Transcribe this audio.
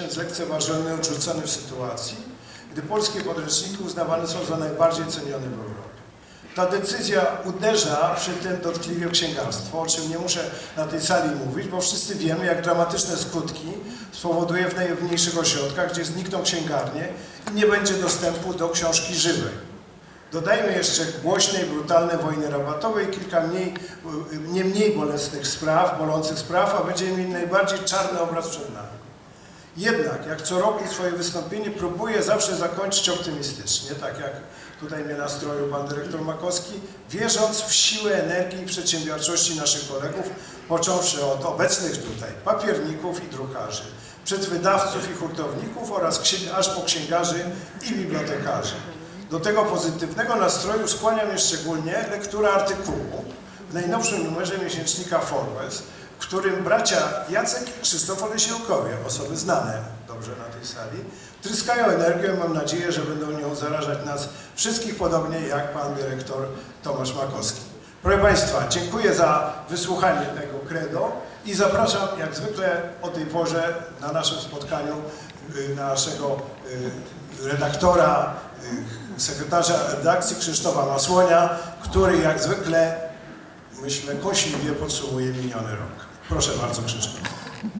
jest lekceważony, odrzucony w sytuacji, gdy polskie podręczniki uznawane są za najbardziej cenione w Europie. Ta decyzja uderza przy tym dotkliwie w księgarstwo, o czym nie muszę na tej sali mówić, bo wszyscy wiemy, jak dramatyczne skutki spowoduje w najmniejszych ośrodkach, gdzie znikną księgarnie i nie będzie dostępu do książki żywej. Dodajmy jeszcze głośne i brutalne wojny rabatowe i kilka mniej, nie mniej bolesnych spraw, bolących spraw, a będziemy mieli najbardziej czarny obraz przed nami. Jednak, jak co roku swoje wystąpienie próbuję zawsze zakończyć optymistycznie, tak jak tutaj mnie nastroił pan dyrektor Makowski, wierząc w siłę energii i przedsiębiorczości naszych kolegów, począwszy od obecnych tutaj papierników i drukarzy, przez wydawców i hurtowników oraz aż po księgarzy i bibliotekarzy. Do tego pozytywnego nastroju skłania mnie szczególnie lektura artykułu w najnowszym numerze miesięcznika Forbes, w którym bracia Jacek i Krzysztof Olesiłkowie, osoby znane dobrze na tej sali, tryskają energią. Mam nadzieję, że będą nią zarażać nas wszystkich podobnie jak pan dyrektor Tomasz Makowski. Proszę Państwa, dziękuję za wysłuchanie tego credo i zapraszam jak zwykle o tej porze na naszym spotkaniu y, naszego y, redaktora, y, sekretarza redakcji Krzysztofa Masłonia, który jak zwykle myślę, kąśliwie podsumuje miniony rok. Proszę bardzo, Krzysztof.